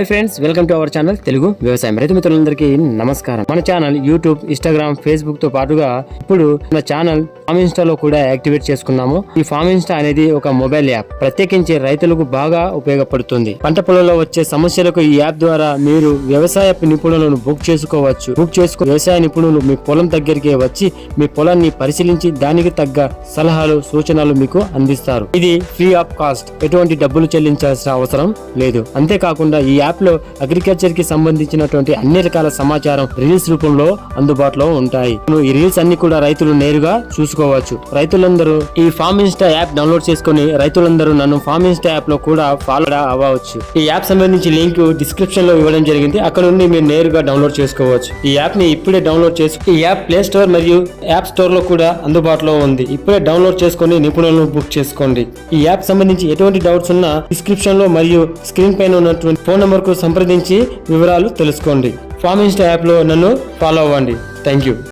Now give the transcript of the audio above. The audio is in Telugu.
Hi friends welcome to our channel Telugu వ్యవసాయం రైతు మిత్రులందరికీ నమస్కారం. మన ఛానల్ యూట్యూబ్ ఇన్స్టాగ్రామ్ ఫేస్బుక్తో పాటుగా ఇప్పుడు మన ఛానల్ ఫామ్ ఇన్స్టాలో కూడా యాక్టివేట్ చేసుకున్నాము. ఈ ఫామ్ ఇన్స్టా అనేది ఒక మొబైల్ యాప్ ప్రత్యేకించి రైతులకు బాగా ఉపయోగపడుతుంది. పంట పొలంలో వచ్చే సమస్యలకు ఈ యాప్ ద్వారా మీరు వ్యవసాయ నిపుణులను బుక్ చేసుకోవచ్చు. బుక్ చేసుకు వ్యవసాయ నిపుణులు మీ పొలం దగ్గరికి వచ్చి మీ పొలాన్ని పరిశీలించి దానికి తగ్గ సలహాలు సూచనలు మీకు అందిస్తారు. ఇది ఫ్రీ ఆఫ్ కాస్ట్ ఎటువంటి డబ్బులు చెల్లించాల్సిన అవసరం లేదు. అంతేకాకుండా ఈ యాప్ లో అగ్రికల్చర్కి సంబంధించినటువంటి అన్ని రకాల సమాచారం రీల్స్ రూపంలో అందుబాటులో ఉంటాయి. ఈ రీల్స్ అన్ని కూడా రైతులు నేరుగా చూసుకోవచ్చు. రైతులందరూ ఈ ఫామ్ ఇన్స్టా యాప్ డౌన్లోడ్ చేసుకుని రైతులందరూ నన్ను ఫామ్ ఇన్స్టా యాప్లో కూడా ఫాలో అవ్వచ్చు. ఈ యాప్ సంబంధించి లింక్ డిస్క్రిప్షన్లో ఇవ్వడం జరిగింది. అక్కడ నుండి మీరు నేరుగా డౌన్లోడ్ చేసుకోవచ్చు. ఈ యాప్ని ఇప్పుడే డౌన్లోడ్ చేసుకో ఈ యాప్ ప్లే స్టోర్ మరియు యాప్ స్టోర్లో కూడా అందుబాటులో ఉంది. ఇప్పుడే డౌన్లోడ్ చేసుకొని నిపుణులను బుక్ చేసుకోండి. ఈ యాప్ సంబంధించి ఎటువంటి డౌట్స్ ఉన్నా డిస్క్రిప్షన్లో మరియు స్క్రీన్ పైన ఉన్నటువంటి ఫోన్ నంబర్ కు సంప్రదించి వివరాలు తెలుసుకోండి. ఫామ్ ఇన్స్టా యాప్లో నన్ను ఫాలో అవ్వండి. Thank you.